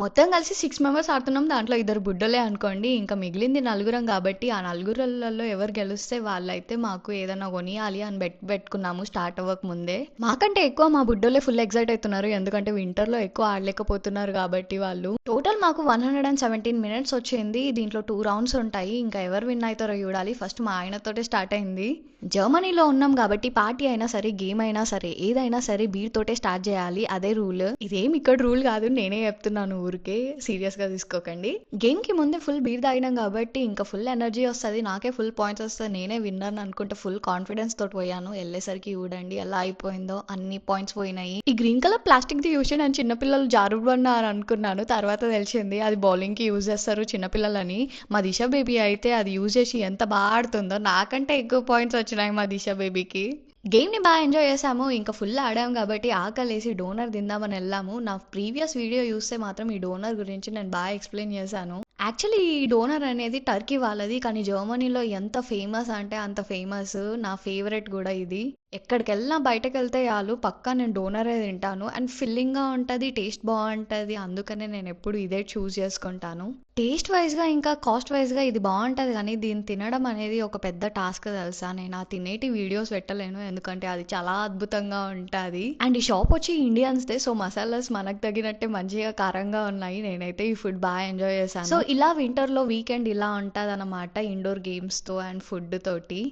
మొత్తం కలిసి six members ఆడుతున్నాం. దాంట్లో ఇద్దరు బుడ్డలే అనుకోండి. ఇంకా మిగిలింది నలుగురం కాబట్టి ఆ నలుగురులలో ఎవరు గెలిస్తే వాళ్ళైతే మాకు ఏదైనా కొనియాలి అని బెట్ పెట్టుకున్నాము స్టార్ట్ అవ్వక ముందే. మాకంటే ఎక్కువ మా బుడ్డోలే ఫుల్ ఎగ్జైట్ అవుతున్నారు. ఎందుకంటే వింటర్లో ఎక్కువ ఆడలేకపోతున్నారు కాబట్టి వాళ్ళు. టోటల్ మాకు one hundred and seventeen minutes వచ్చింది. దీంట్లో టూ రౌండ్స్ ఉంటాయి. ఇంకా ఎవరు విన్ అవుతారో చూడాలి. ఫస్ట్ మా ఆయనతోటే స్టార్ట్ అయింది. జర్మనీలో ఉన్నాం కాబట్టి పార్టీ అయినా సరే గేమ్ అయినా సరే ఏదైనా సరే బీర్ తోటే స్టార్ట్ చేయాలి. అదే రూల్ ఇదేం ఇక్కడ రూల్ కాదు. నేనే చెప్తున్నాను. ఊరికే సీరియస్గా తీసుకోకండి. గేమ్కి ముందే ఫుల్ బీర్ తాగినాం కాబట్టి ఇంకా ఫుల్ ఎనర్జీ వస్తుంది. నాకే ఫుల్ పాయింట్స్ వస్తాయి నేనే విన్నర్ అనుకుంటే ఫుల్ కాన్ఫిడెన్స్ తోటి పోయాను. వెళ్ళేసరికి చూడండి ఎలా అయిపోయిందో. అన్ని పాయింట్స్ పోయినాయి. ఈ గ్రీన్ కలర్ ప్లాస్టిక్ ది యూజ్ నేను చిన్నపిల్లలు జారుబన్నారు అనుకున్నాను. తర్వాత తెలిసింది అది బౌలింగ్కి యూజ్ చేస్తారు చిన్నపిల్లలని. మా దిశ బేబీ అయితే అది యూజ్ చేసి ఎంత బాగా ఆడుతుందో నాకంటే ఎక్కువ పాయింట్స్ వచ్చినాయి మా దిశ బేబీకి. గేమ్ని బాగా ఎంజాయ్ చేసాము ఇంకా ఫుల్ ఆడాము కాబట్టి ఆకలేసి డోనర్ తిందామని వెళ్ళాము. నా ప్రీవియస్ వీడియో చూస్తే మాత్రం ఈ డోనర్ గురించి నేను బాగా ఎక్స్ప్లెయిన్ చేశాను. యాక్చువల్లీ ఈ డోనర్ అనేది టర్కీ వాళ్ళది. కానీ జర్మనీలో ఎంత ఫేమస్ అంటే అంత ఫేమస్ నా ఫేవరెట్ కూడా ఇది. ఎక్కడికి వెళ్ళినా బయటకు వెళ్తే చాలు పక్కా నేను డోనరే తింటాను. అండ్ ఫిల్లింగ్గా ఉంటుంది టేస్ట్ బాగుంటుంది అందుకనే నేను ఎప్పుడు ఇదే చూస్ చేసుకుంటాను. టేస్ట్ వైజ్గా ఇంకా కాస్ట్ వైజ్గా ఇది బాగుంటుంది కానీ దీన్ని తినడం అనేది ఒక పెద్ద టాస్క్ తెలుసా? నేను ఆ తినేటి వీడియోస్ పెట్టలేను ఎందుకంటే అది చాలా అద్భుతంగా ఉంటుంది. అండ్ ఈ షాప్ వచ్చి ఇండియన్స్దే సో మసాలాస్ మనకు తగినట్టే మంచిగా కారంగా ఉన్నాయి. నేనైతే ఈ ఫుడ్ బాగా ఎంజాయ్ చేశాను. సో ఇలా వింటర్లో వీకెండ్ ఇలా ఉంటుంది అనమాట ఇండోర్ గేమ్స్తో అండ్ ఫుడ్ తోటి.